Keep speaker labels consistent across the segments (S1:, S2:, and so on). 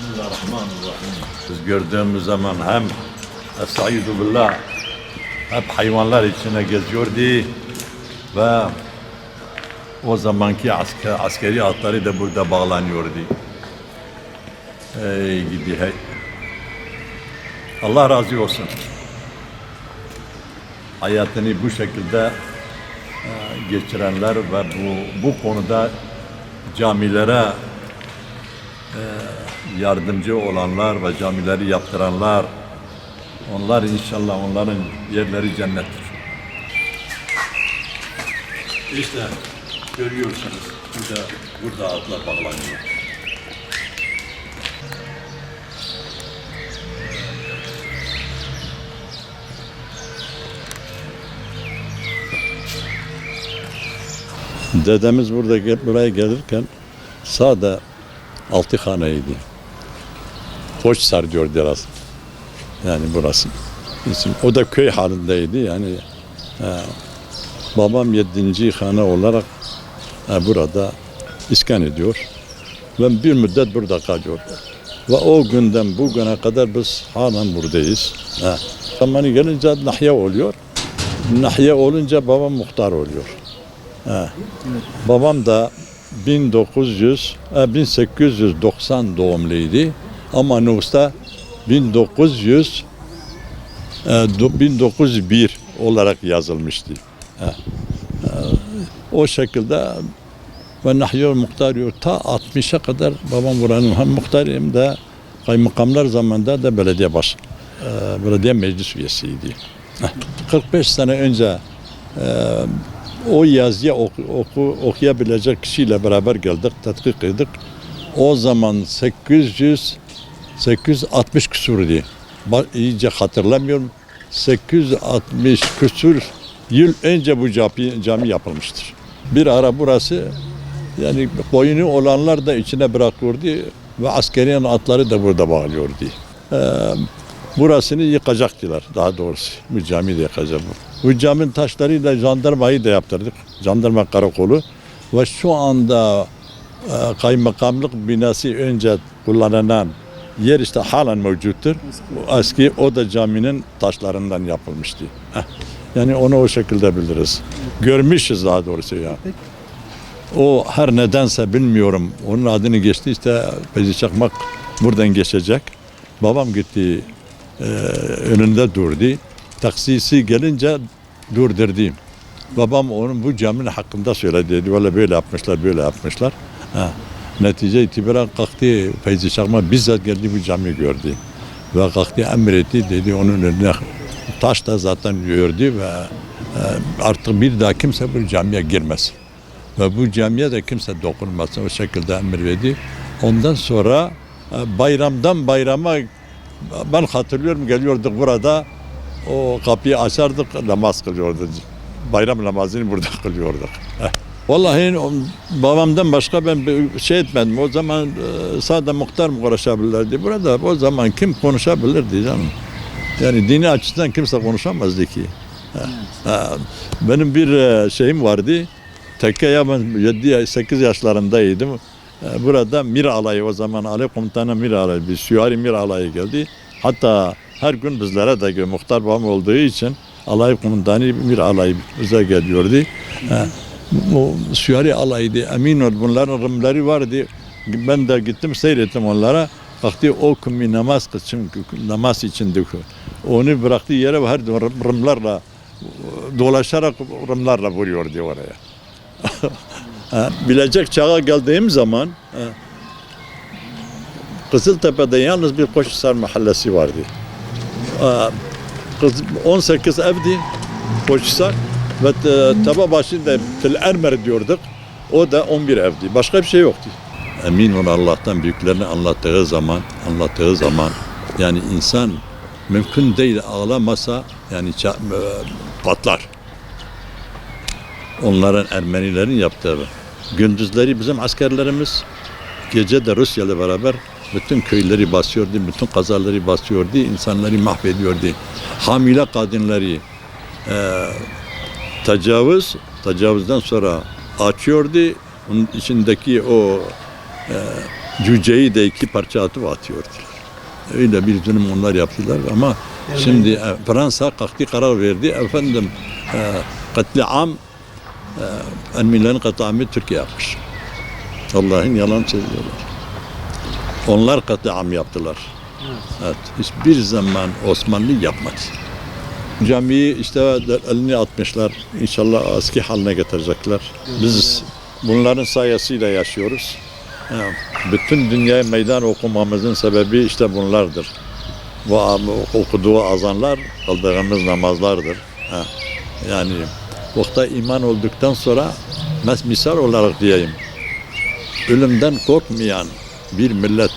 S1: Bismillahirrahmanirrahim. Biz gördüğümüz zaman hem Estaizu billah hep hayvanlar içine geziyordu ve o zamanki asker, askeri atları da burada bağlanıyordu. Ey gidi hey. Allah razı olsun. Hayatını bu şekilde e, geçirenler ve bu bu konuda camilere e, yardımcı olanlar ve camileri yaptıranlar onlar inşallah onların yerleri cennettir. İşte görüyorsunuz burada burada atlar bağlanıyor. Dedemiz burada gel- buraya gelirken sağda altı haneydi. Koçsar diyor biraz. Yani burası. İsim. O da köy halindeydi yani. e, babam yedinci hane olarak e, burada iskan ediyor. Ve bir müddet burada kalıyor. Ve o günden bugüne kadar biz halen buradayız. Ha. Zamanı gelince nahya oluyor. Nahya olunca babam muhtar oluyor. Babam da 1900, e, 1890 doğumluydu ama nüfusta 1900 e, do- 1901 olarak yazılmıştı. Ha. E, O şekilde ve Nahyor muhtar yok. Ta 60'a kadar babam buranın hem muhtarı hem de kaymakamlar zamanında da belediye baş, e, belediye meclis üyesiydi. Heh. 45 sene önce e, o yazıya oku, oku, okuyabilecek kişiyle beraber geldik, tetkik ettik. O zaman 800 860 küsurdu. Ba- iyice hatırlamıyorum. 860 küsur yıl önce bu cami, cami yapılmıştır. Bir ara burası yani koyunu olanlar da içine bırakıyordu ve askeriyen atları da burada bağlıyordu. Ee, burasını yıkacaktılar daha doğrusu. Bu cami de yıkacak. Bu caminin taşlarıyla jandarmayı da yaptırdık. Jandarma karakolu. Ve şu anda e, kaymakamlık binası önce kullanılan yer işte halen mevcuttur. Eski o da caminin taşlarından yapılmıştı. Yani onu o şekilde biliriz. Görmüşüz daha doğrusu ya. O her nedense bilmiyorum. Onun adını geçti işte Feyzi Çakmak buradan geçecek. Babam gitti e, önünde durdu. Taksisi gelince durdurdu. Babam onun bu caminin hakkında söyledi. Dedi, Valla böyle yapmışlar, böyle yapmışlar. Ha. Netice itibaren kalktı Feyzi Çakmak bizzat geldi bu camiyi gördü. Ve kalktı emretti dedi onun önüne taş da zaten gördü ve e, artık bir daha kimse bu camiye girmesin. Ve bu camiye de kimse dokunmasın o şekilde emir verdi. Ondan sonra e, bayramdan bayrama ben hatırlıyorum geliyorduk burada o kapıyı açardık namaz kılıyorduk. Bayram namazını burada kılıyorduk. Vallahi babamdan başka ben şey etmedim. O zaman e, sadece muhtar mı konuşabilirdi? Burada o zaman kim konuşabilirdi canım? Yani dini açıdan kimse konuşamazdı ki. Benim bir e, şeyim vardı. Tekkeye ben 7-8 yaşlarındaydım. E, Burada Mir alayı o zaman Ali komutanı Mir alayı, bir süvari Mir alayı geldi. Hatta her gün bizlere de muhtar babam olduğu için alay komutanı Mir alayı bize geliyordu. Ha, O süvari alayıydı. Emin ol bunların rımları vardı. Ben de gittim seyrettim onlara. Baktı o kumi namaz için namaz içindi. Onu bıraktığı yere her rımlarla dolaşarak rımlarla vuruyordu oraya. Bilecek çağa geldiğim zaman Kızıltepe'de yalnız bir Koçhisar mahallesi vardı. Ha, kız- 18 evdi Koçhisar ve e, Tepe başında Tel Ermer diyorduk. O da 11 evdi. Başka bir şey yoktu. Emin ol Allah'tan büyüklerini anlattığı zaman, anlattığı zaman yani insan mümkün değil ağlamasa yani e, patlar onların Ermenilerin yaptığı. Gündüzleri bizim askerlerimiz gece de Rusya ile beraber bütün köyleri basıyordu, bütün kazaları basıyordu, insanları mahvediyordu. Hamile kadınları e, tecavüz, tecavüzden sonra açıyordu. Onun içindeki o e, cüceyi de iki parça atıp atıyordular. Öyle bir zulüm onlar yaptılar ama şimdi e, Fransa kalktı karar verdi. Efendim e, katliam e, Ermenilerin katliamı Türkiye yapmış. Allah'ın yalan söylüyorlar. Onlar katliam yaptılar. Evet. Hiçbir zaman Osmanlı yapmadı. Camiyi işte elini atmışlar. İnşallah eski haline getirecekler. Biz bunların sayesinde yaşıyoruz. Bütün dünyaya meydan okumamızın sebebi işte bunlardır. Bu okuduğu azanlar kıldığımız namazlardır. Yani vakta iman olduktan sonra misal olarak diyeyim. Ölümden korkmayan bir millet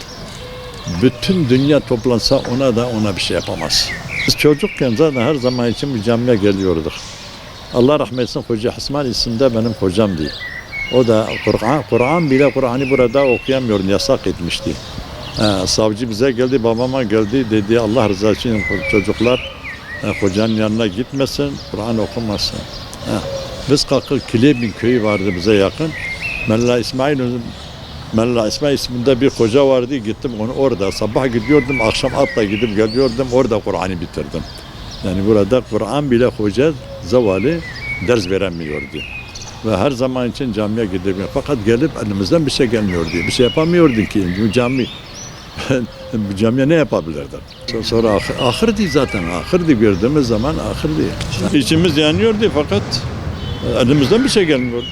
S1: bütün dünya toplansa ona da ona bir şey yapamaz. Biz çocukken zaten her zaman için bir camiye geliyorduk. Allah rahmet etsin Hoca Hasman isimde benim hocamdı. O da Kur'an, Kur'an bile Kur'an'ı burada okuyamıyor, yasak etmişti. Ha, savcı bize geldi, babama geldi dedi Allah rızası için çocuklar e, hocanın yanına gitmesin, Kur'an okumasın. Ha, biz kalkıp Kilebin köyü vardı bize yakın. Mella İsmail Mella İsmail isminde bir hoca vardı. Gittim onu orada. Sabah gidiyordum, akşam atla gidip geliyordum. Orada Kur'an'ı bitirdim. Yani burada Kur'an bile hoca zavali ders veremiyordu. Ve her zaman için camiye gidemiyor. Fakat gelip elimizden bir şey gelmiyordu. Bir şey yapamıyordun ki. Cami camiye ne yapabilirdi? Sonra ahir, ahirdi zaten. Ahirdi gördüğümüz zaman ahirdi. İçimiz yanıyordu fakat elimizden bir şey gelmiyordu.